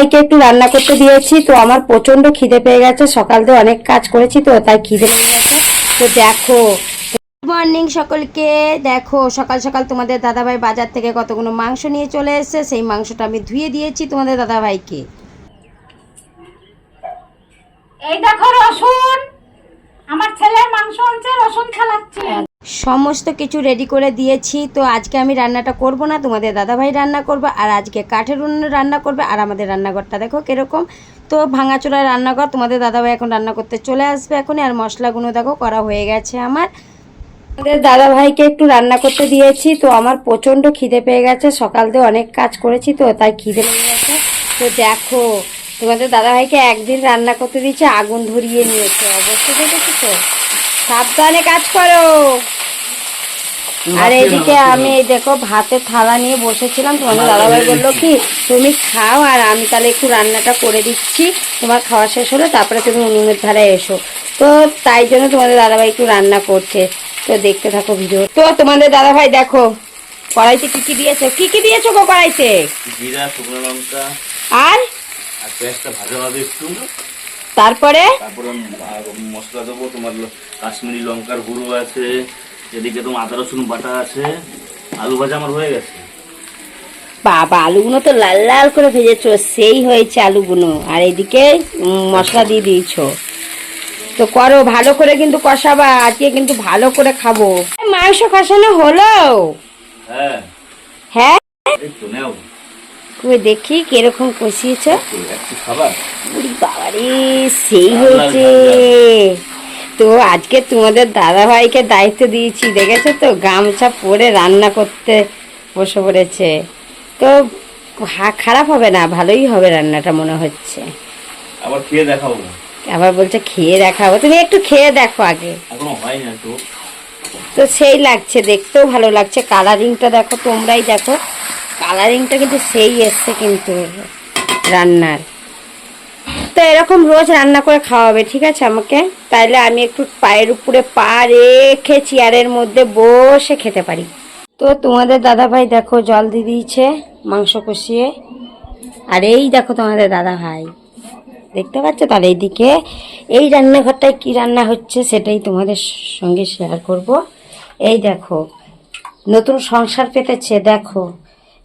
ভাইকে একটু রান্না করতে দিয়েছি, তো আমার প্রচণ্ড খিদে পেয়ে গেছে, সকাল থেকে অনেক কাজ করেছি তো, তাই খিদে পেয়ে গেছে। তো দেখো মর্নিং সকলকে। দেখো, সকাল সকাল তোমাদের দাদাভাই বাজার থেকে কতগুলো মাংস নিয়ে চলে এসেছে, সেই মাংসটা আমি ধুয়ে দিয়েছি তোমাদের দাদাভাইকে। এই দেখো রসুন, আমার ছেলে মাংস আনছে, রসুন ছালাচ্ছে সমস্ত কিছু রেডি করে দিয়েছি। তো আজকে আমি রান্নাটা করব না, তোমাদের দাদাভাই রান্না করবে, আর আজকে কাঠের উনুনে রান্না করবে, আর আমাদের রান্নাঘরটা দেখো কীরকম। তো ভাঙাচোরা রান্নাঘর, তোমাদের দাদাভাই এখন রান্না করতে চলে আসবে এখনই, আর মশলাগুলো দেখো করা হয়ে গেছে আমার। আমাদের দাদা ভাইকে একটু রান্না করতে দিয়েছি, তো আমার প্রচণ্ড খিদে পেয়ে গেছে সকাল থেকে অনেক কাজ করেছি তো, তাই খিদে পেয়ে গেছে। তো দেখো, তোমাদের দাদা ভাইকে একদিন রান্না করতে দিয়েছে, আগুন ধরিয়ে নিয়েছে অবশ্যই দেখেছি তো? সাবধানে কাজ করো। আর এইদিকে আমি এই দেখো ভাতের থালা নিয়ে বসেছিলাম। তোমাদের দাদাভাই বলল কি তুমি খাও আর আমি তাহলে একটু রান্নাটা করে দিচ্ছি। তোমার খাওয়া শেষ হলে তারপরে তুমি উনুনের ধারে এসো। তো তাই জন্য তোমাদের দাদাভাই একটু রান্না করছে। তো দেখতে থাকো ভিডিও। তো তোমাদের দাদাভাই দেখো কড়াইতে কি কি দিয়েছ? কি কি দিয়েছ গো কড়াইতে? জিরা শুকনো লঙ্কা আর? আর পেঁয়াজটা ভাজা হবে একটু। তারপরে? তারপর মশলা দেবো তোমার কাশ্মীরি লঙ্কার গুঁড়ো আছে এদিকে তোমার আদা রসুন বাটা আছে আলু ভাজা আমার হয়ে গেছে। বাবা আলুগুলো তো লাল লাল করে ভেজেছো সেই হয়েছে আলুগুলো। আর এদিকে মশলা দিয়ে দিয়েছ। তো করো ভালো করে কিন্তু কষাবা আজকে কিন্তু ভালো করে খাব। মাংস কষানো হলো? হ্যাঁ। হ্যাঁ? কই দেখি কীরকম কষিয়েছ। বাবারে সেই হয়েছে। তো আজকে তোমাদের দাদা ভাইকে দায়িত্ব দিয়েছি দেখেছ তো? গামছা পরে রান্না করতে বসে পড়েছে। তো হা- খারাপ হবে না ভালোই হবে রান্নাটা মনে হচ্ছে। আবার খেয়ে দেখাবো। আবার বলছে খেয়ে দেখাবো। তুমি একটু খেয়ে দেখো আগে। এখনও হয় না তো। তো সেই লাগছে দেখতেও ভালো লাগছে। কালারিংটা দেখো তোমরাই দেখো। কালারিংটা কিন্তু সেই এসছে কিন্তু রান্নার। তো এরকম রোজ রান্না করে খাওয়াবে, ঠিক আছে আমাকে? তাইলে আমি একটু পায়ের উপরে পা রেখে চেয়ারের মধ্যে বসে খেতে পারি। তো তোমাদের দাদা ভাই দেখো জল দিয়ে দিয়েছে, মাংস কষিয়ে। আর এই দেখো তোমাদের দাদা ভাই দেখতে পাচ্ছ তাহলে এইদিকে এই রান্নাঘরটায় কি রান্না হচ্ছে সেটাই তোমাদের সঙ্গে শেয়ার করব। এই দেখো, নতুন সংসার পেতেছে, দেখো।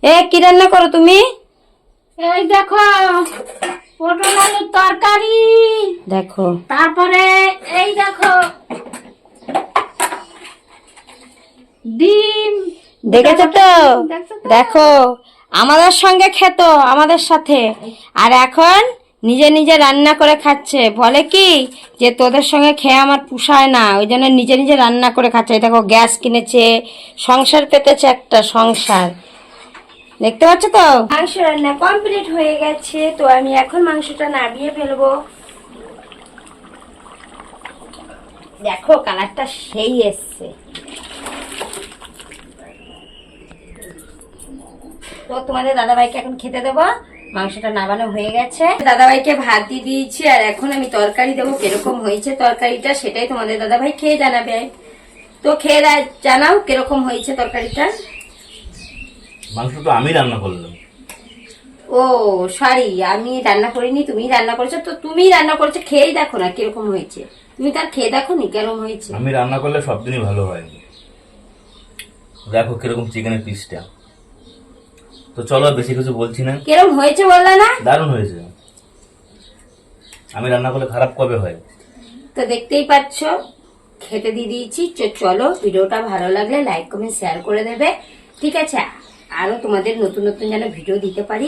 এ কি রান্না করো তুমি? এই দেখো পটল আলুর তরকারি। দেখো। তারপরে এই দেখো ডিম। দেখেছ তো? দেখো আমাদের সঙ্গে খেত আমাদের সাথে। আর এখন নিজে নিজে রান্না করে খাচ্ছে। বলে কি যে তোদের সঙ্গে খেয়ে আমার পুষায় না। ওই জন্য নিজে নিজে রান্না করে খাচ্ছে। দেখো গ্যাস কিনেছে সংসার পেতেছে একটা সংসার। দেখতে পাচ্ছ তো? মাংস রান্না কমপ্লিট হয়ে গেছে, তো আমি এখন মাংসটা নামিয়ে ফেলব। দেখো, কালারটা সেই এসছে। তো তোমাদের দাদাভাইকে এখন খেতে দেবো। মাংসটা নামানো হয়ে গেছে। দাদাভাইকে ভাত দিয়ে দিয়েছি, আর এখন আমি তরকারি দেবো। কীরকম হয়েছে তরকারিটা সেটাই তোমাদের দাদাভাই খেয়ে জানাবে। তো খেয়ে জানাও কীরকম হয়েছে তরকারিটা। মাংস তো আমি রান্না করলাম ও সরি আমি রান্না করিনি তুমি রান্না করেছ তো তুমি রান্না করেছ খেয়েই দেখো না কীরকম হয়েছে। তুমি তার খেয়ে দেখো নি কেরকম হয়েছে। আমি রান্না করলে সব দিনই ভালো হয় দেখো কীরকম চিকেনের পিসটা তো চলো বেশি কিছু বলছি না। কীরকম হয়েছে বললা না? দারুণ হয়েছে। আমি রান্না করলে খারাপ কবে হয়? তো দেখতেই পাচ্ছ খেতে দিয়ে দিয়েছি চলো ভিডিওটা ভালো লাগলে লাইক কমেন্ট শেয়ার করে দেবে। ঠিক আছে? আরও তোমাদের নতুন নতুন যেন ভিডিও দিতে পারি।